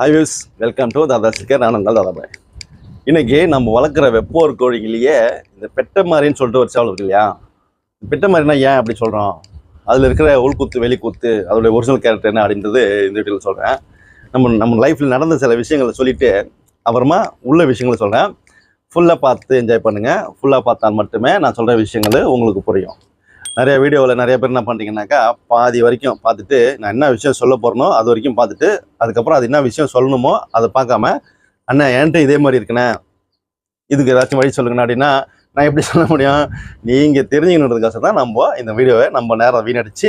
Hi views welcome to Dada Shikhar நான் உங்கள் தாதாபாய் இன்றைக்கி நம்ம வளர்க்குற வெப்போர் கோழிகளையே இந்த பெட்டை மாதிரின்னு சொல்லிட்டு ஒரு சேவல் இருக்கு இல்லையா? பெட்டை மாதிரினா ஏன் அப்படி சொல்கிறோம் அதில் இருக்கிற உள்குத்து வெளிக்குத்து அதோடைய ஒரிஜினல் கேரக்டர் என்ன அப்படின்றது இந்த வீட்டில் சொல்கிறேன் நம்ம நம்ம லைஃப்பில் நடந்த சில விஷயங்களை சொல்லிவிட்டு அப்புறமா உள்ள விஷயங்களை சொல்கிறேன் ஃபுல்லாக பார்த்து என்ஜாய் பண்ணுங்கள் ஃபுல்லாக பார்த்தால் மட்டுமே நான் சொல்கிற விஷயங்கள் உங்களுக்கு புரியும். நிறைய வீடியோவில் நிறைய பேர் என்ன பண்ணுறீங்கன்னாக்கா பாதி வரைக்கும் பார்த்துட்டு நான் என்ன விஷயம் சொல்ல போகிறனோ அது வரைக்கும் பார்த்துட்டு அதுக்கப்புறம் அது என்ன விஷயம் சொல்லணுமோ அதை பார்க்காம அண்ணா என்கிட்ட இதே மாதிரி இருக்குண்ணே. இதுக்கு ஏதாச்சும் வழி சொல்லுங்கண்ணா அப்படின்னா நான் எப்படி சொல்ல முடியும்? நீங்கள் தெரிஞ்சுக்கணுன்றதுக்காக தான் நம்ம இந்த வீடியோவை நம்ம நேரம் வீணடிச்சு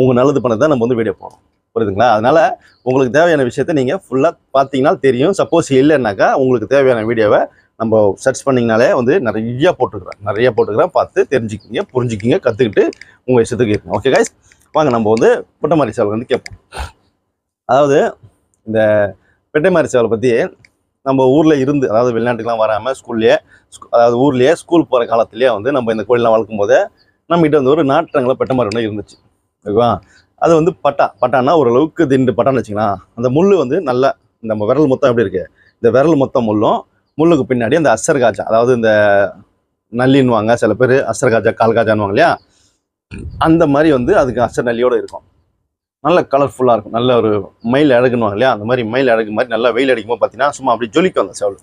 உங்கள் நல்லது பண்ணது தான் நம்ம வந்து வீடியோ போகிறோம் புரியுதுங்களா? அதனால் உங்களுக்கு தேவையான விஷயத்த நீங்கள் ஃபுல்லாக பார்த்தீங்கன்னா தெரியும். சப்போஸ் இல்லைன்னாக்கா உங்களுக்கு தேவையான வீடியோவை நம்ம சர்ச் பண்ணிங்கனாலே வந்து நிறையா போட்டுக்கிறேன். நிறைய போட்டுக்கிறேன். பார்த்து தெரிஞ்சுக்கிங்க புரிஞ்சுக்கிங்க கற்றுக்கிட்டு உங்கள் இஷ்டத்துக்கு இருக்கணும் ஓகே காய்ஸ் வாங்க நம்ம வந்து பெட்டமாரி சேவல் வந்து கேட்போம் அதாவது இந்த பெட்டைமாரி சேவலை பற்றி நம்ம ஊரில் இருந்து அதாவது வெளிநாட்டுக்கெலாம் வராமல் ஸ்கூல்லையே அதாவது ஊர்லேயே ஸ்கூல் போகிற காலத்துலேயே வந்து நம்ம இந்த கோயிலெலாம் வளர்க்கும் போதே நம்மகிட்ட வந்து ஒரு நாட்டுறங்களை பெட்டமாரி ஒன்று இருந்துச்சு. ஓகேவா? அது வந்து பட்டா. பட்டான்னா ஓரளவுக்கு திண்டு பட்டான்னு வச்சுக்கலாம். அந்த முள் வந்து நல்லா நம்ம விரல் மொத்தம் எப்படி இருக்குது இந்த விரல் மொத்தம் முள்ளும் முள்ளுக்கு பின்னாடி அந்த அசர் காஜா அதாவது இந்த நல்லின்னுவாங்க சில பேர் அசர் காஜா கால் காஜான்னுவாங்க இல்லையா? அந்த மாதிரி வந்து அதுக்கு அசர் நல்லியோடு இருக்கும். நல்ல கலர்ஃபுல்லாக இருக்கும். நல்ல ஒரு மயில் அழகுன்னுவாங்க இல்லையா? அந்த மாதிரி மயில் அழகு மாதிரி நல்லா வெயில் அடிக்கும்போது பார்த்தீங்கன்னா சும்மா அப்படி ஜொலிக்கும் அந்த செவல்.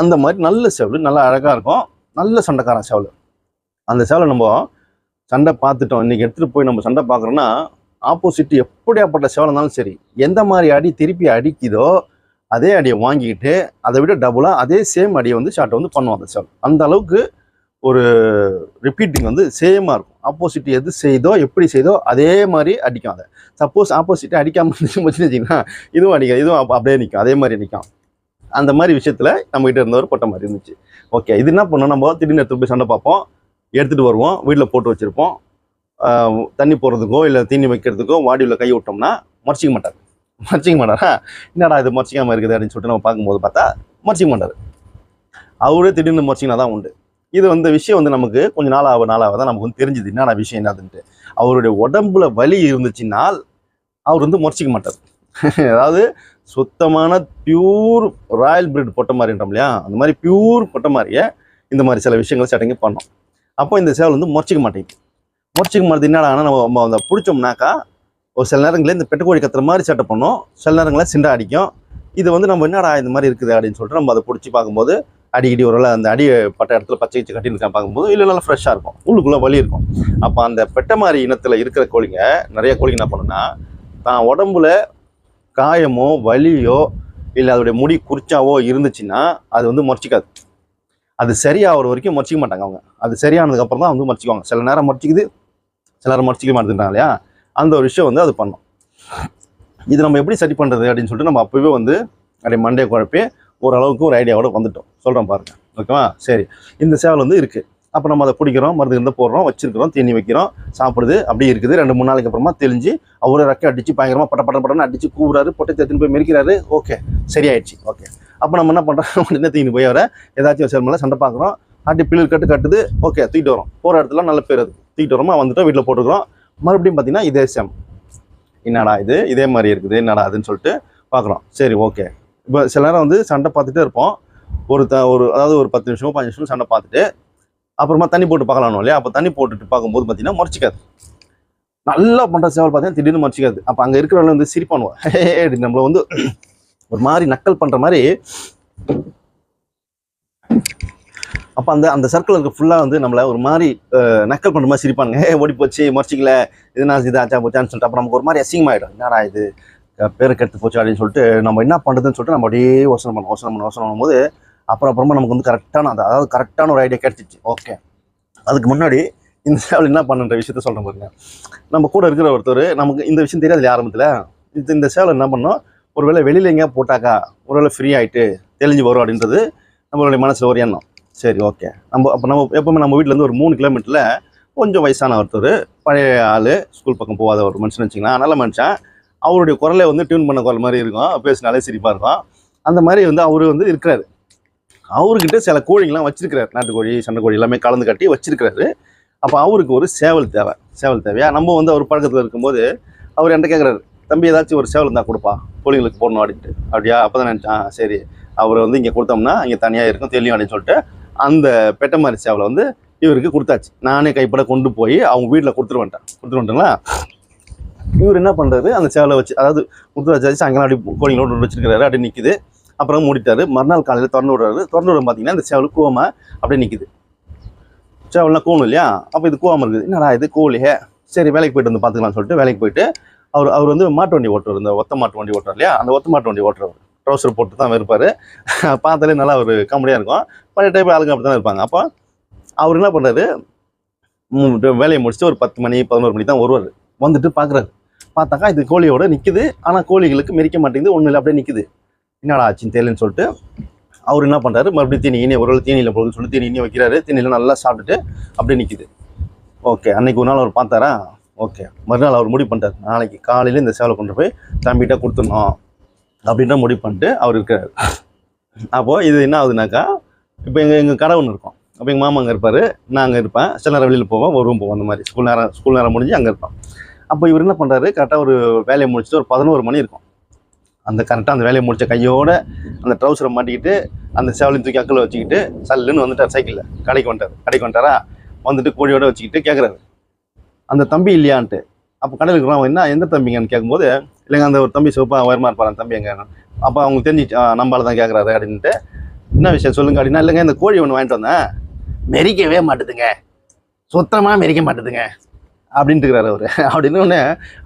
அந்த மாதிரி நல்ல செவல் நல்லா அழகாக இருக்கும். நல்ல சண்டைக்காரன் செவல். அந்த சேவலை நம்ம சண்டை பார்த்துட்டோம். இன்றைக்கி எடுத்துகிட்டு போய் நம்ம சண்டை பார்க்குறோன்னா ஆப்போசிட் எப்படியாப்பட்ட செவலை இருந்தாலும் சரி எந்த மாதிரி அடி திருப்பி அடிக்குதோ அதே அடியை வாங்கிக்கிட்டு அதை விட டபுளாக அதே சேம் அடியை வந்து ஷார்ட்டை வந்து பண்ணுவோம் அந்த சேவல் அந்த அளவுக்கு ஒரு ரிப்பீட்டிங் வந்து சேமாக இருக்கும். ஆப்போசிட் எது செய்தோ எப்படி செய்தோ அதே மாதிரி அடிக்கும் அதை. சப்போஸ் ஆப்போசிட்டை அடிக்காமல் இருந்துச்சு இதுவும் அடிக்கும் இதுவும் அப்படியே நிற்கும் அதே மாதிரி நிற்கும் அந்த மாதிரி விஷயத்தில் நம்மகிட்ட இருந்தவர் ஒரு மாதிரி இருந்துச்சு. ஓகே இது என்ன பண்ணோம்? நம்ம திடீர்னு எடுத்து போய் சண்டை பார்ப்போம். எடுத்துகிட்டு வருவோம் வீட்டில் போட்டு வச்சுருப்போம். தண்ணி போடுறதுக்கோ இல்லை தீனி வைக்கிறதுக்கோ வாடியில் கை விட்டோம்னா மறைச்சிக்க மாட்டார். மறைச்சிக்க மாட்டாரா என்னடா இது மொச்சிக்காமல் இருக்குது அப்படின்னு சொல்லிட்டு நம்ம பார்க்கும்போது பார்த்தா மறைச்சிக்க மாட்டார் அவரே திடீர்னு மறைச்சிங்கன்னா தான் உண்டு. இது வந்து விஷயம் வந்து நமக்கு கொஞ்சம் நாளாக நாளாக தான் நமக்கு வந்து தெரிஞ்சுது. என்னடா விஷயம் என்னதுன்ட்டு. அவருடைய உடம்புல வலி இருந்துச்சுனால் அவர் வந்து முறைச்சிக்க மாட்டார். அதாவது சுத்தமான பியூர் ராயல் பிரிட் பொட்டை மாதிரின்றோம் இல்லையா? அந்த மாதிரி பியூர் பொட்டை மாதிரியே இந்த மாதிரி சில விஷயங்கள் சட்டங்க பண்ணோம். அப்போ இந்த சேவல் வந்து முறைச்சிக்க மாட்டேங்குது. முறைச்சிக்க மாட்டேது என்னடா ஆனால் நம்ம நம்ம அதை பிடிச்சோம்னாக்கா ஒரு சில நேரங்களில் இந்த பெட்டுக்கோழி கத்துற மாதிரி சட்டை பண்ணும். சில நேரங்களில் சிண்டை அடிக்கும். இது வந்து நம்ம என்னடா இந்த மாதிரி இருக்குது அப்படின்னு சொல்லிட்டு நம்ம அதை பிடிச்சி பார்க்கும்போது அடிக்கடி ஒரு அந்த அடி பட்ட இடத்துல பச்சை வச்சு கட்டியிருக்கான் பார்க்கும்போது இல்லை நல்லா ஃப்ரெஷ்ஷாக இருக்கும். உள்ளுக்குள்ளே வலி இருக்கும். அப்போ அந்த பெட்டை மாதிரி இனத்தில் இருக்கிற கோழிங்க நிறைய கோழிங்க என்ன பண்ணுன்னா தான் உடம்புல காயமோ வலியோ இல்லை அதோடைய முடி குறிச்சாவோ இருந்துச்சுன்னா அது வந்து முறைச்சிக்காது. அது சரியாகிற வரைக்கும் முறைச்சிக்க மாட்டாங்க அவங்க. அது சரியானதுக்கப்புறம் தான் வந்து முறைச்சிக்குவாங்க. சில நேரம் முறைச்சிக்குது சில நேரம் முறைச்சிக்க மாட்டேங்கிறாங்க இல்லையா? அந்த ஒரு விஷயம் வந்து அது பண்ணும். இது நம்ம எப்படி சரி பண்ணுறது அப்படின்னு சொல்லிட்டு நம்ம அப்போவே வந்து அப்படியே மண்டே குழப்பி ஓரளவுக்கு ஒரு ஐடியாவோட வந்துட்டோம். சொல்கிறோம் பாருங்க. ஓகேவா? சரி. இந்த சேவல் வந்து இருக்குது அப்போ நம்ம அதை பிடிக்கிறோம் மருந்து இருந்தால் போடுறோம் வச்சிருக்கிறோம் தீனி வைக்கிறோம் சாப்பிடுது. அப்படியே இருக்குது. ரெண்டு மூணு நாளைக்கு அப்புறமா தெளிஞ்சு அவரே ரெக்கை அடித்து பயங்கரமாக பட்ட பட்ட பட்டன்னு அடித்து கூவுறாரு பொட்டை தேத்தின்னு போய் மெரிக்கிறாரு ஓகே. சரியாயிடுச்சு. ஓகே. அப்போ நம்ம என்ன பண்ணுறோம் என்ன தீனி போய் அவரை ஏதாச்சும் சேவல் மேலே சண்டை பார்க்குறோம். ஆட்டி பில்லு கட்டு கட்டுது. ஓகே. தூக்கிட்டு வரோம் போகிற இடத்துல நல்ல பேர் அது. தூக்கிட்டு வரோமா வந்துட்டோம். வீட்டில் போட்டுக்கிறோம். மறுபடியும் பார்த்தீங்கன்னா இதே சேம் என்னடா இது? இதே மாதிரி இருக்குது. என்னடா அதுன்னு சொல்லிட்டு பார்க்குறோம் சரி ஓகே இப்போ சில நேரம் வந்து சண்டை பார்த்துட்டே இருப்போம். ஒரு த ஒரு அதாவது ஒரு பத்து நிமிஷமோ பஞ்சு நிமிஷம் சண்டை பார்த்துட்டு அப்புறமா தண்ணி போட்டு பார்க்கலாம்னு இல்லையா? அப்போ தண்ணி போட்டுட்டு பார்க்கும்போது பார்த்தீங்கன்னா முறைச்சிக்காது. நல்லா பண்ணுற சேவல் பார்த்தீங்கன்னா திடீர்னு முறைச்சிக்காது. அப்போ அங்கே இருக்கிறவங்க வந்து சிரிப்பானுவோம் நம்மளை வந்து ஒரு மாதிரி நக்கல் பண்ணுற மாதிரி அப்போ அந்த அந்த சர்க்கிள் இருக்க ஃபுல்லாக வந்து நம்மளை ஒரு மாதிரி நக்கல் பண்ணுற மாதிரி சிரிப்பானுங்க. ஏ ஓடி போச்சு முறைச்சிக்கல. இது நான் இது ஆச்சா போச்சான்னு சொல்லிட்டு அப்புறம் நமக்கு ஒரு மாதிரி அசிங்கமாயிடும் என்னடா இது? பேருக்கு எடுத்து கெடுத்து போச்சு அப்படின்னு சொல்லிட்டு நம்ம என்ன பண்ணுறதுன்னு சொல்லிட்டு நம்ம அப்படியே யோசனை பண்ணோம் யோசனை பண்ண யோசனை பண்ணும்போது அப்புறம் அப்புறமா நமக்கு வந்து கரெக்டான அந்த அதாவது கரெக்டான ஒரு ஐடியா கிடச்சிச்சு. ஓகே அதுக்கு முன்னாடி இந்த சேவல் என்ன பண்ணுன்ற விஷயத்த சொல்கிறேன் பாருங்க. நம்ம கூட இருக்கிற ஒருத்தர் நமக்கு இந்த விஷயம் தெரியாது இல்லையா ஆரம்பத்தில்? இது இந்த சேவல் என்ன பண்ணோம்? ஒருவேளை வெளியில் எங்கேயா போட்டாக்கா ஒருவேளை ஃப்ரீ ஆகிட்டு தெளிஞ்சு வரும் அப்படின்றது நம்மளுடைய மனசில் ஒரு எண்ணம். சரி ஓகே நம்ம அப்போ நம்ம எப்பவுமே நம்ம வீட்டிலேருந்து ஒரு மூணு கிலோமீட்டரில் கொஞ்சம் வயசான ஒருத்தர் பழைய ஆள் ஸ்கூல் பக்கம் போகாத ஒரு மனுஷன் வச்சிங்களேன் நல்ல மனுஷன். அவருடைய குரலை வந்து டியூன் பண்ண குரல் மாதிரி இருக்கும். பேசினாலே சிரிப்பாக இருக்கும். அந்த மாதிரி வந்து அவர் வந்து இருக்கிறாரு. அவர்கிட்ட சில கோழிங்கெல்லாம் வச்சிருக்கிறாரு. நாட்டுக்கோழி சண்டைக்கோழி எல்லாமே கலந்து கட்டி வச்சிருக்கிறாரு. அப்போ அவருக்கு ஒரு சேவல் தேவை. சேவல் தேவையா? நம்ம வந்து அவர் பழக்கத்தில் இருக்கும்போது அவர் என்கிட்ட கேட்குறாரு தம்பி ஏதாச்சும் ஒரு சேவல் இருந்தால் கொடுப்பா. கோழிங்களுக்கு போடணும் அப்படின்ட்டு. அப்படியா? அப்போ தான் நினச்சான் சரி. அவர் வந்து இங்கே கொடுத்தோம்னா இங்கே தனியாக இருக்கும் தெரியும் அப்படின்னு சொல்லிட்டு அந்த பெட்டமாரி சேவலை வந்து இவருக்கு கொடுத்தாச்சு. நானே கைப்பட கொண்டு போய் அவங்க வீட்டில் கொடுத்துட்டு வந்துட்டேன். கொடுத்துட்டு வந்துட்டேங்களா? இவர் என்ன பண்ணுறது அந்த சேவலை வச்சு அதாவது கொடுத்து வச்சாச்சு அங்கெல்லாம் அப்படி கோழிங்களோட வச்சிருக்கிறாரு அப்படி நிற்குது அப்புறம் மூடிட்டாரு. மறுநாள் காலையில் திறந்து விடுறாரு. திறந்து விட பார்த்தீங்கன்னா இந்த சேவல் கூவமாக அப்படியே நிற்குது சேவல்லாம் கூணும் இல்லையா? அப்போ இது கூவாமல் இருக்குது. என்னடா இது கோழியே சரி வேலைக்கு போயிட்டு வந்து பார்த்துக்கலாம்னு சொல்லிட்டு வேலைக்கு போயிட்டு அவர் அவர் வந்து மாட்டு வண்டி ஓட்டுறாரு இந்த ஒத்த மாட்டு வண்டி ஓட்டுறாரு இல்லையா? அந்த ஒத்த மாட்டு வண்டி ஓட்டுறவர். ட்ரௌசர் போட்டு தான் இருப்பார் பார்த்தாலே நல்லா ஒரு காமெடியாக இருக்கும். பழைய டைப் ஆளுங்க அப்படி தான் இருப்பாங்க. அப்போ அவர் என்ன பண்ணுறாரு வேலையை முடிச்சுட்டு ஒரு பத்து மணி பதினோரு மணி தான் வருவார். வந்துட்டு பார்க்குறாரு பார்த்தாக்கா இது கோழியோட நிற்குது ஆனால் கோழிகளுக்கு மெரிக்க மாட்டேங்குது ஒன்றும் இல்லை அப்படியே நிற்குது என்னடா ஆச்சுன்னு தெரியலன்னு சொல்லிட்டு அவர் என்ன பண்ணுறாரு மறுபடியும் தீனி இனி ஒரு வேளை தீனியில் போகுதுன்னு சொல்லி தீனி இனி வைக்கிறாரு. தீனியில் நல்லா சாப்பிட்டுட்டு அப்படியே நிற்குது ஓகே அன்னைக்கு ஒரு நாள் அவர் பார்த்தாரா? ஓகே மறுநாள் அவர் முடிவு பண்ணிட்டார். நாளைக்கு காலையில் இந்த சேவலை கொண்டு போய் தம்பிகிட்ட கொடுத்துடணும் அப்படின்ற முடிவு பண்ணிட்டு அவர் இருக்கிறார். அப்போது இது என்ன ஆகுதுனாக்கா இப்போ எங்கள் எங்கள் கடை ஒன்று இருக்கும். அப்போ எங்கள் மாமா அங்கே இருப்பார். நான் அங்கே இருப்பேன். சில நேரம் வெளியில் போவேன் ஒரு ரூம் போவோம். அந்த மாதிரி. ஸ்கூல் நேரம் ஸ்கூல் நேரம் முடிஞ்சு அங்கே இருப்பேன். அப்போ இவர் என்ன பண்ணுறாரு கரெக்டாக ஒரு வேலையை முடிச்சுட்டு ஒரு பதினோரு மணி இருக்கும். அந்த கரெக்டாக அந்த வேலையை முடித்த கையோட அந்த ட்ரௌசரை மாட்டிக்கிட்டு அந்த சேவலையும் தூக்கி அக்கில் வச்சுக்கிட்டு சல்லுன்னு வந்துட்டார் சைக்கிளில் கடைக்கு வந்துட்டார். கடைக்கு வந்துட்டாரா? வந்துட்டு கோழியோட வச்சுக்கிட்டு கேட்குறாரு அந்த தம்பி இல்லையான்ட்டு. அப்போ கடையில் இருக்கிறவன் என்ன எந்த தம்பிங்கன்னு கேட்கும்போது இல்லைங்க அந்த ஒரு தம்பி சிவப்பாக உயரமாக இருப்பார் அந்த தம்பி எங்க? அப்போ அவங்க தெரிஞ்சு "ஆ, நம்மளால தான் கேட்குறாரு அப்படின்ட்டு என்ன விஷயம் சொல்லுங்க அப்படின்னா இல்லைங்க இந்த கோழி ஒன்று வாங்கிட்டு வந்தேன். மெரிக்கவே மாட்டுதுங்க. சுத்தமாக மெரிக்க மாட்டுதுங்க. அப்படின்ட்டு இருக்கிறாரு அவர். அப்படின்னு ஒன்று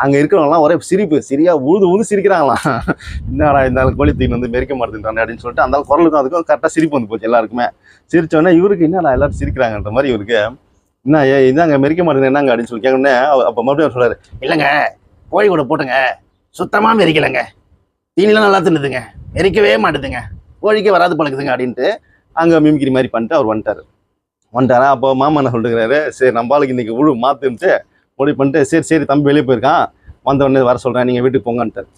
அங்கே இருக்கிறவங்களாம் ஒரே சிரிப்பு சரியா உழுது உழுது சிரிக்கிறாங்களாம். என்னடா இந்த கோழி தீன் வந்து மெரிக்க மாட்டேங்கிறானே அப்படின்னு சொல்லிட்டு அந்த குரலுக்கும் அதுக்கும் கரெக்டாக சிரிப்பு வந்து போச்சு எல்லாருக்குமே. சிரிச்சோடனே இவருக்கு என்னடா எல்லாரும் சிரிக்கிறாங்கன்ற மாதிரி இவருக்கு என்ன ஏ இதாங்க மெரிக்க மாட்டேங்குது என்னங்க? அப்படின்னு சொல்லி கேட்கணுன்னே அப்போ மறுபடியும் அவர் இல்லைங்க கோழி கூட போட்டுங்க. சுத்தமாக மெரிக்கலைங்க. தீனிலாம் நல்லா தின்னுதுங்க. மெரிக்கவே மாட்டுதுங்க. கோழிக்கே வராது பழகுதுங்க அப்படின்ட்டு அங்கே மிமிக்கிரி மாதிரி பண்ணிட்டு அவர் வந்துட்டார். வந்துட்டாரா? அப்போ மாமா என்ன சொல்லிட்டுருக்காரு சரி நம்ம இன்றைக்கி உழு மாற்றுன்ட்டு முடிவு பண்ணிட்டு சரி சரி தம்பி வெளியே போயிருக்கான். வந்த உடனே வர சொல்கிறேன் நீங்கள் வீட்டுக்கு போங்கன்ட்டார்.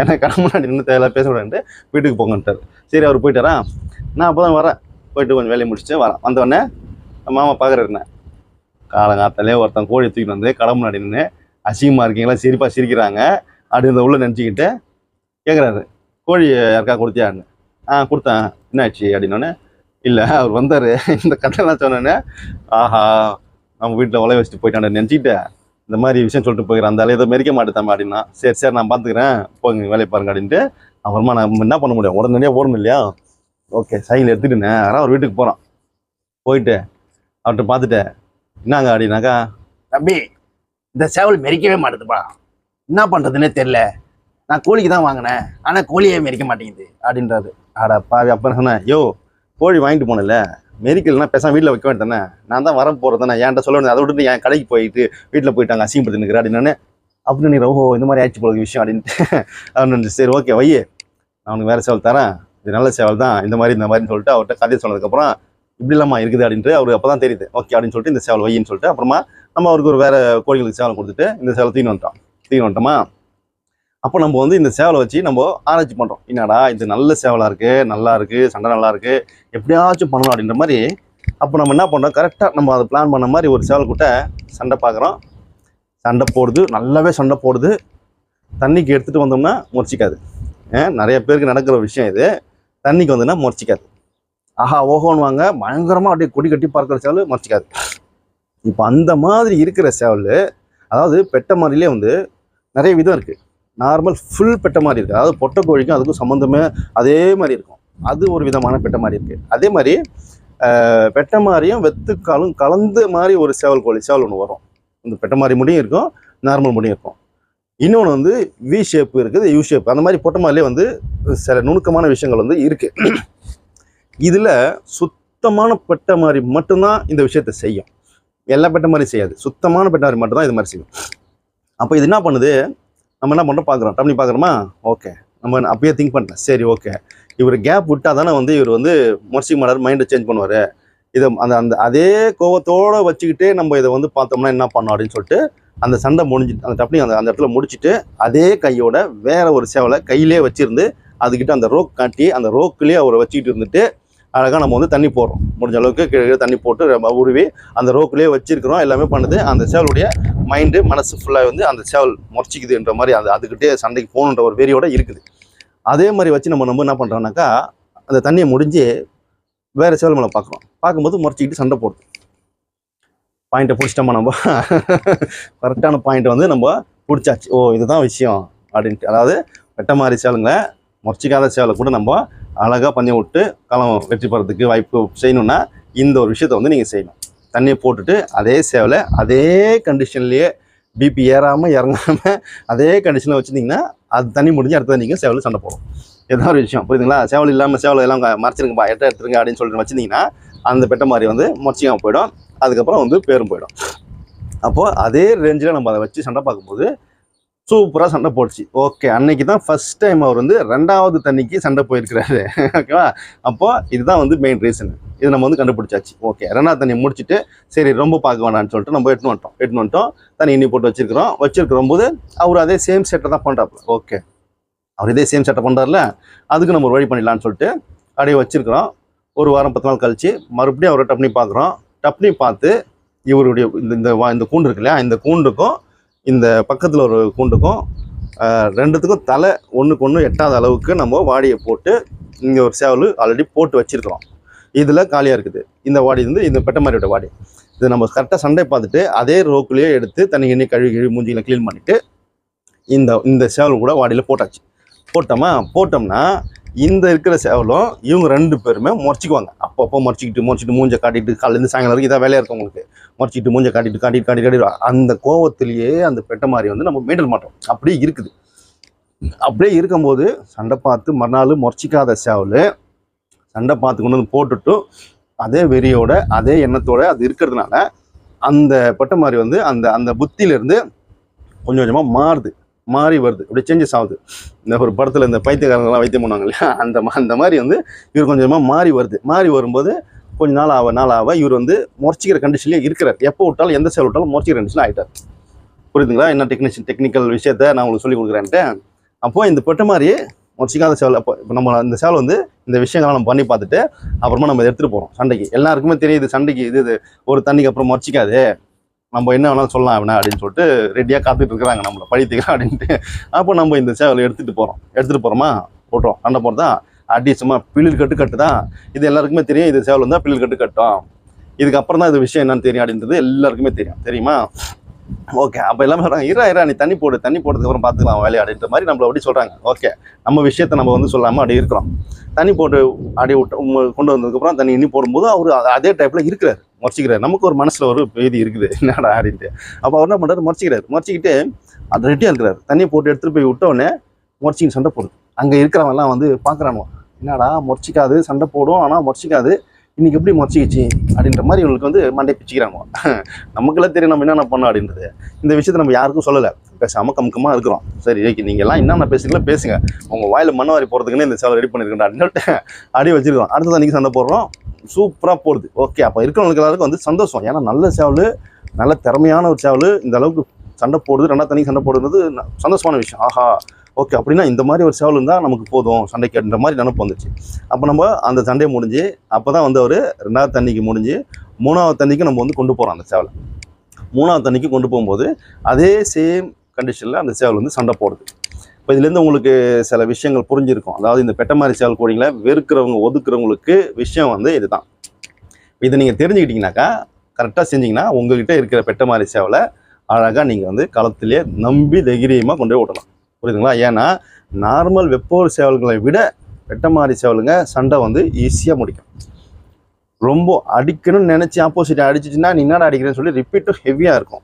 ஏன்னா கடை முன்னாடி இன்னும் தேவையில்ல பேசக்கூடாதுன்ட்டு வீட்டுக்கு போங்கன்ட்டார். சரி அவர் போயிட்டாரா? நான் அப்போ தான் வரேன். போயிட்டு கொஞ்சம் வேலையை முடிச்சுட்டு வரேன். வந்தோடனே மாமா பார்க்குறாருண்ணே காலங்காத்தாலே ஒருத்தன் கோழி தூக்கிட்டு வந்து கடை முன்னாடி நின்று அசிங்கமாக இருக்கீங்களா? சிரிப்பாக சிரிக்கிறாங்க. அப்படி உள்ள நினச்சிக்கிட்டு கேட்குறாரு கோழி யாருக்கா கொடுத்தியான்னு. கொடுத்தேன். என்னாச்சு அப்படின்னோடனே இல்லை அவர் வந்தார். இந்த கதைலாம் சொன்னோன்னே ஆஹா நம்ம வீட்டில் உலக வச்சுட்டு போயிட்டான்னு நினச்சிக்கிட்டேன் இந்த மாதிரி விஷயம் சொல்லிட்டு போகிறேன் அந்த ஆளு மெரிக்க மாட்டேன் அப்படின்னா சரி சரி நான் பார்த்துக்கிறேன் போங்க வேலையை பாருங்க அப்படின்ட்டு அப்புறமா நம்ம என்ன பண்ண முடியும்? உடனடியாக ஓடணும் இல்லையா? ஓகே சைக்கிள் எடுத்துகிட்டு நேராக அவர் வீட்டுக்கு போகிறான் போயிட்டு அவர்கிட்ட பார்த்துட்டேன் என்னங்க அப்படின்னாக்கா தம்பி இந்த சேவல் மெரிக்கவே மாட்டேதுப்பா. என்ன பண்ணுறதுன்னே தெரில நான் கோழிக்கு தான் வாங்கினேன். ஆனால் கோழியே மெரிக்க மாட்டேங்குது அப்படின்றாரு. ஆடா பாவி அப்போ சொன்னேன் யோ கோழி வாங்கிட்டு போனல மெரிக்கல்னா பேசாம வீட்டில் வைக்க வேண்டியதானே நான் தான் வர போகிறது தானே? என்கிட்ட சொல்ல வேண்டியது அதை விட்டு என் கடைக்கு போயிட்டு வீட்டில் போயிட்டாங்க அசிங்கப்படுத்தினுக்கிற அப்படின்னு அப்படின்னு நீ ஓஹோ இந்த மாதிரி ஆயிடுச்சு போல விஷயம் அப்படின்ட்டு. அப்படின்னு சரி ஓகே வையே நான் உனக்கு வேறு சேவல் தரேன். இது நல்ல சேவல் தான் இந்த மாதிரி இந்த மாதிரின்னு சொல்லிட்டு அவர்கிட்ட கதையை சொன்னதுக்கப்புறம் இப்படி இருக்குது அப்படின்ட்டு அவருக்கு அப்போ தான் தெரியுது. ஓகே அப்படின்னு சொல்லிட்டு இந்த சேவல் வையின்னு சொல்லிட்டு அப்புறமா நம்ம அவருக்கு ஒரு வேறு கோழிகளுக்கு சேவல் கொடுத்துட்டு இந்த சேவலை தீனி வந்துட்டோம். தீனி வந்துட்டோமா? அப்போ நம்ம வந்து இந்த சேவலை வச்சு நம்ம ஆராய்ச்சி பண்ணுறோம் என்னடா இது நல்ல சேவலாக இருக்குது நல்லா இருக்குது சண்டை நல்லா இருக்குது எப்படியாச்சும் பண்ணணும் அப்படின்ற மாதிரி அப்போ நம்ம என்ன பண்ணுறோம் கரெக்டாக நம்ம அதை பிளான் பண்ண மாதிரி ஒரு சேவல் கூட்ட சண்டை பார்க்குறோம் சண்டை போடுது நல்லாவே சண்டை போடுது. தண்ணிக்கு எடுத்துகிட்டு வந்தோம்னா முறைச்சிக்காது. நிறைய பேருக்கு நடக்கிற விஷயம் இது. தண்ணிக்கு வந்தோம்னா முறைச்சிக்காது. ஆஹா ஓஹோன்னு வாங்க பயங்கரமாக அப்படியே கொடி கட்டி பார்க்குற சேவல் முறைச்சிக்காது. இப்போ அந்த மாதிரி இருக்கிற சேவல் அதாவது பெட்ட மாதிரிலே வந்து நிறைய விதம் இருக்குது நார்மல் ஃபுல் பெட்டை மாதிரி இருக்குது அதாவது பொட்டை கோழிக்கும் அதுக்கும் சம்மந்தமே அதே மாதிரி இருக்கும். அது ஒரு விதமான பெட்டை மாதிரி இருக்குது அதே மாதிரி பெட்டை மாதிரியும் வெத்துக்காலும் கலந்த மாதிரி ஒரு சேவல் கோழி சேவல் ஒன்று வரும். இந்த பெட்டை மாதிரி முடியும் இருக்கும் நார்மல் முடியும் இருக்கும். இன்னொன்று வந்து வி ஷேப் இருக்குது யூ ஷேப் அந்த மாதிரி பொட்டை மாதிரிலே வந்து சில நுணுக்கமான விஷயங்கள் வந்து இருக்குது இதில் சுத்தமான பெட்டை மாதிரி மட்டும்தான் இந்த விஷயத்தை செய்யும். எல்லா பெட்டை மாதிரி செய்யாது. சுத்தமான பெட்டை மாதிரி மட்டும்தான் இது மாதிரி செய்யும். அப்போ இது என்ன பண்ணுது? நம்ம என்ன பண்ணுறோம் பார்க்குறோம். டம்னி பார்க்குறோமா? ஓகே. நம்ம அப்பயே திங்க் பண்ணல சரி ஓகே. இவர் கேப் விட்டால் தானே வந்து இவர் வந்து முரசி மாடர் மைண்டை சேஞ்ச் பண்ணுவார். இதை அந்த அந்த அதே கோவத்தோடு வச்சுக்கிட்டே நம்ம இதை வந்து பார்த்தோம்னா என்ன பண்ணோம் அப்படின்னு சொல்லிட்டு அந்த சண்டை முடிஞ்சு அந்த டப்னி அந்த அந்த இடத்துல முடிச்சுட்டு அதே கையோட வேற ஒரு சேவலை கையிலே வச்சுருந்து அதுக்கிட்ட அந்த ரோக் காட்டி அந்த ரோக்குலேயே அவரை வச்சுக்கிட்டு இருந்துட்டு அழகாக நம்ம வந்து தண்ணி போடுறோம். முடிஞ்ச அளவுக்கு கீழே தண்ணி போட்டு நம்ம உருவி அந்த ரோக்குலேயே வச்சிருக்கிறோம். எல்லாமே பண்ணுது. அந்த சேவலுடைய மைண்டு மனசு ஃபுல்லாக வந்து அந்த சேவல் முறைச்சிக்குதுன்ற மாதிரி அது அதுக்கிட்டே சண்டைக்கு போகணுன்ற ஒரு வெறியோட இருக்குது. அதே மாதிரி வச்சு நம்ம நம்ம என்ன பண்ணுறோம்னாக்கா அந்த தண்ணியை முடிஞ்சு வேறு சேவல் மேலே பார்க்குறோம் பார்க்கும்போது முறைச்சிக்கிட்டு சண்டை போடுது. பாயிண்ட்டை பிடிச்சிட்டோமா நம்ம? கரெக்டான பாயிண்ட் வந்து நம்ம பிடிச்சாச்சு. ஓ இதுதான் விஷயம். அப்படின்ட்டு. அதாவது வெட்ட மாதிரி சேவலுங்களை முறைச்சிக்காத சேவலை கூட நம்ம அழகாக பண்ணி விட்டு களம் வெற்றி பெறதுக்கு வாய்ப்பு செய்யணும்னா இந்த ஒரு விஷயத்தை வந்து நீங்கள் செய்யணும். தண்ணியை போட்டுட்டு அதே சேவலை அதே கண்டிஷன்லேயே பிபி ஏறாமல் இறங்காமல் அதே கண்டிஷனில் வச்சுருந்தீங்கன்னா அது தண்ணி முடிஞ்சு அடுத்தது நீங்கள் சேவல் சண்டை போடும். ஏதாவது ஒரு விஷயம். புரியுதுங்களா? சேவல் இல்லாமல் சேவல் எல்லாம் மறைச்சிருங்கப்பா எட்ட எடுத்துருங்க அப்படின்னு சொல்லிட்டு வச்சுருந்தீங்கன்னா அந்த பெட்ட மாதிரி வந்து முறைச்சிக்காமல் போயிடும். அதுக்கப்புறம் வந்து பேரும் போயிடும். அப்போது அதே ரேஞ்சில் நம்ம அதை வச்சு சண்டை பார்க்கும்போது சூப்பராக சண்டை போடுச்சு. ஓகே அன்னைக்கு தான் ஃபர்ஸ்ட் டைம் அவர் வந்து ரெண்டாவது தண்ணிக்கு சண்டை போயிருக்கிறாரு. ஓகேவா அப்போ இதுதான் வந்து மெயின் ரீசன் இது நம்ம வந்து கண்டுபிடிச்சாச்சு. ஓகே ரெண்டாவது தண்ணி முடிச்சுட்டு சரி ரொம்ப பார்க்க வேண்டாம்னு சொல்லிட்டு நம்ம எட்டுன்னு வந்துட்டோம். எட்டுன்னு வந்துட்டோம். தண்ணி இன்னி போட்டு வச்சிருக்கிறோம். வச்சிருக்கிற போது அவர் அதே சேம் செட்டை தான் பண்ணுறாப்புல ஓகே அவர் இதே சேம் செட்டை பண்ணுறாருல அதுக்கு நம்ம ஒரு வழி பண்ணிடலான்னு சொல்லிட்டு அப்படியே வச்சிருக்கிறோம். ஒரு வாரம் பத்து நாள் கழிச்சு மறுபடியும் அவரை டப்னி பார்க்குறோம். டப்னி பார்த்து இவருடைய இந்த இந்த வா- இந்த கூண்டு இருக்கு இல்லையா? இந்த கூண்டுக்கும் இந்த பக்கத்தில் ஒரு கூண்டுக்கும் ரெண்டுத்துக்கும் தலை ஒன்றுக்கு ஒன்று எட்டாத அளவுக்கு நம்ம வாடியை போட்டு இங்கே ஒரு சேவல் ஆல்ரெடி போட்டு வச்சிருக்கிறோம். இதில் காலியாக இருக்குது. இந்த வாடி வந்து இந்த பெட்ட மாதிரியோட வாடி. இது நம்ம கரெக்டாக சண்டை பார்த்துட்டு அதே ரோக்குலேயே எடுத்து தண்ணி எண்ணி கழுவி கழுவி மூஞ்சிகளை க்ளீன் பண்ணிவிட்டு இந்த இந்த சேவல் கூட வாடியில் போட்டாச்சு. போட்டோமா? போட்டோம்னா இந்த இருக்கிற சேவலும் இவங்க ரெண்டு பேருமே முறைச்சிக்குவாங்க. அப்பப்போ முறைச்சிக்கிட்டு முறைச்சிட்டு மூஞ்ச காட்டிட்டு காலையிலேருந்து சாயங்காலம் வரைக்கும் இதான் வேலையாக இருக்கும் உங்களுக்கு. முறைச்சிட்டு மூஞ்சை காட்டிட்டு காட்டிட்டு காட்டி காட்டி அந்த கோவத்திலேயே அந்த பெட்ட மாதிரி வந்து நம்ம மெயின்டைன் மாட்டோம் அப்படியே இருக்குது. அப்படியே இருக்கும்போது சண்டை பார்த்து மறுநாள் முறைச்சிக்காத சேவல் சண்டை பார்த்து கொண்டு வந்து போட்டுட்டு அதே வெறியோட அதே எண்ணத்தோட அது இருக்கிறதுனால அந்த பெட்ட மாதிரி வந்து அந்த அந்த புத்தியிலேருந்து கொஞ்சம் கொஞ்சமாக மாறுது. மாறி வருது. அப்படியே சேஞ்சஸ் ஆகுது. இந்த ஒரு படத்தில் இந்த பைத்தியக்காரங்களாம் வைத்தியம் பண்ணுவாங்க இல்லையா? அந்த மா- அந்த மாதிரி வந்து இவர் கொஞ்சமாக மாறி வருது. மாறி வரும்போது கொஞ்ச நாள் ஆக நாள் ஆக இவர் வந்து முறைச்சிக்கிற கண்டிஷன்லேயே இருக்கிறார். எப்போ விட்டாலும் எந்த செயல் விட்டாலும் முறைச்சிக்கிற கண்டிஷன் ஆகிட்டார் புரியுதுங்களா? என்ன டெக்னிஷியன் டெக்னிக்கல் விஷயத்த நான் உங்களுக்கு சொல்லி கொடுக்குறேன்ட்டு. அப்போது இந்த பெட்ட மாதிரி முறைச்சிக்காத சேவல் அப்போ இப்போ நம்ம இந்த சேவல் வந்து இந்த விஷயங்களை நம்ம பண்ணி பார்த்துட்டு அப்புறமா நம்ம எடுத்துகிட்டு போகிறோம் சண்டைக்கு. எல்லாருக்குமே தெரியுது சண்டைக்கு இது இது. ஒரு தண்ணிக்கு அப்புறம் முறைச்சிக்காது. நம்ம என்ன வேணாலும் சொல்லலாம் வேணா அப்படின்னு சொல்லிட்டு ரெடியாக காத்துட்டு இருக்கிறாங்க நம்மளை. படித்துக்கலாம் அப்படின்ட்டு. அப்போ நம்ம இந்த சேவலை எடுத்துகிட்டு போகிறோம் எடுத்துகிட்டு போகிறோமா போட்டுறோம். சண்டை போகிறதா அடி சும்மா பிளில் கட்டு தான். இது எல்லாருக்குமே தெரியும். இது சேவல் வந்தால் பிளில் கட்டு கட்டும். இதுக்கப்புறம் தான் இது விஷயம் என்னன்னு தெரியும் அப்படின்றது எல்லாருக்குமே தெரியும். தெரியுமா? ஓகே அப்போ எல்லாமே சொல்கிறாங்க இரா இரா நீ தண்ணி போடு தண்ணி போட்டதுக்கப்புறம் பார்த்துக்கலாம் வேலையை அப்படின்ற மாதிரி நம்மள அப்படி சொல்கிறாங்க ஓகே நம்ம விஷயத்தை நம்ம வந்து சொல்லாமல் அப்படி இருக்கிறோம். தண்ணி போட்டு அடி விட்டு கொண்டு வந்ததுக்கப்புறம் தண்ணி இன்னி போடும்போது அவர் அதே டைப்பில் இருக்கிறார் முறைச்சிக்கிறார். நமக்கு ஒரு மனசில் ஒரு பேதி இருக்குது என்னடா அப்படின்ட்டு. அப்போ அவர் என்ன பண்ணுறாரு முறைச்சிக்கிறார். முறைச்சிக்கிட்டு அது ரெட்டியாக இருக்கிறார். தண்ணியை போட்டு எடுத்துகிட்டு போய் விட்டோடனே முறைச்சின்னு சண்டை போடுது. அங்கே இருக்கிறவங்கலாம் வந்து பார்க்குறானுவோ என்னடா முறைச்சிக்காது சண்டை போடும் ஆனால் முறைச்சிக்காது. இன்னைக்கு எப்படி மொச்சிக்கிச்சு அப்படின்ற மாதிரி இவங்களுக்கு வந்து மண்டை பிச்சுக்கிறாங்க. நமக்கெல்லாம் தெரியும் நம்ம என்னென்ன பண்ணோம் அப்படின்றது. இந்த விஷயத்தை நம்ம யாருக்கும் சொல்லலை. பேசாமல் கமுக்கமாக இருக்கிறோம். சரி ஓகே நீங்கள் எல்லாம் என்னென்ன பேசுகிறீங்களோ பேசுங்க. உங்கள் வாயில் மண்ணவாரி போகிறதுக்குன்னு இந்த சேவல் ரெடி பண்ணியிருக்கேன் அப்படின்னு அப்படியே அடி வச்சிருக்கோம். அடுத்தது அன்றைக்கி சண்டை போடுறோம். சூப்பராக போடுது. ஓகே அப்போ இருக்கிறவங்களுக்கு எல்லாருக்கும் வந்து சந்தோஷம். ஏன்னா நல்ல சேவல் நல்ல திறமையான ஒரு சேவல். இந்த அளவுக்கு சண்டை போடுது. ரெண்டாவது தனிக்கு சண்டை போடுறது சந்தோஷமான விஷயம். ஆஹா ஓகே அப்படின்னா இந்த மாதிரி ஒரு சேவல் இருந்தால் நமக்கு போதும் சண்டைக்குன்ற மாதிரி நினப்பு வந்துச்சு. அப்போ நம்ம அந்த சண்டை முடிஞ்சு அப்போ தான் வந்து அவர் ரெண்டாவது தண்ணிக்கு முடிஞ்சு மூணாவது தண்ணிக்கு நம்ம வந்து கொண்டு போகிறோம் அந்த சேவலை. மூணாவது தண்ணிக்கு கொண்டு போகும்போது அதே சேம் கண்டிஷனில் அந்த சேவல் வந்து சண்டை போடுது. இப்போ இதுலேருந்து உங்களுக்கு சில விஷயங்கள் புரிஞ்சிருக்கும். அதாவது இந்த பெட்ட மாதிரி சேவல் கோழிங்களை வெறுக்கிறவங்க ஒதுக்குறவங்களுக்கு விஷயம் வந்து இதுதான். இதை நீங்கள் தெரிஞ்சுக்கிட்டிங்கனாக்கா கரெக்டாக செஞ்சிங்கன்னா உங்கள்கிட்ட இருக்கிற பெட்ட மாதிரி சேவலை அழகாக நீங்கள் வந்து களத்திலே நம்பி தைரியமாக கொண்டு போய் விடலாம் புரியுதுங்களா? ஏன்னா நார்மல் வெப்போர் சேவல்களை விட வெட்டமாரி சேவலுங்க சண்டை வந்து ஈஸியாக முடிக்கும். ரொம்ப அடிக்கணும்னு நினச்சி ஆப்போசிட் அடிச்சிச்சுன்னா நீ என்னடா அடிக்கிறேன்னு சொல்லி ரிப்பீட்டும் ஹெவியாக இருக்கும்.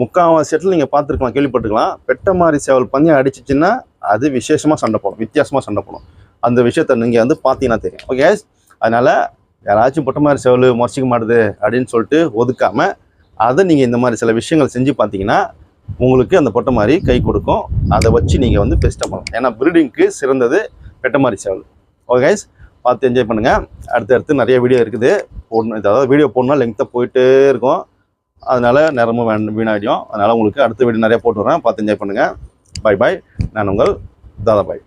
முக்கால்வாசி செட்டில் நீங்கள் பார்த்துருக்கலாம் கேள்விப்பட்டிருக்கலாம். பெட்ட மாதிரி சேவல் பந்தயம் அடிச்சிச்சுன்னா அது விசேஷமாக சண்டை போடும் வித்தியாசமாக சண்டை போடும். அந்த விஷயத்த நீங்கள் வந்து பார்த்தீங்கன்னா தெரியும். ஓகே அதனால் யாராச்சும் பொட்ட சேவல் முறைச்சிக்க மாட்டுது அப்படின்னு சொல்லிட்டு ஒதுக்காமல் அதை நீங்கள் இந்த மாதிரி சில விஷயங்கள் செஞ்சு பார்த்தீங்கன்னா உங்களுக்கு அந்த பொட்டை மாதிரி கை கொடுக்கும். அதை வச்சு நீங்கள் வந்து பெஸ்ட்டாக பண்ணலாம். ஏன்னா ப்ரீடிங்க்கு சிறந்தது பெட்டை மாதிரி சேவல். ஓகே பார்த்து என்ஜாய் பண்ணுங்கள் அடுத்து அடுத்து நிறைய வீடியோ இருக்குது. போடணும். அதாவது வீடியோ போடணும்னா லெங்க்த்தாக போயிட்டே இருக்கும். அதனால் நேரமும் வேண் வீணாகிடும் அதனால் உங்களுக்கு அடுத்த வீடியோ நிறைய போட்டு வரேன். பார்த்து என்ஜாய் பண்ணுங்கள் பாய் பாய் நான் உங்கள் தாதா பாய்.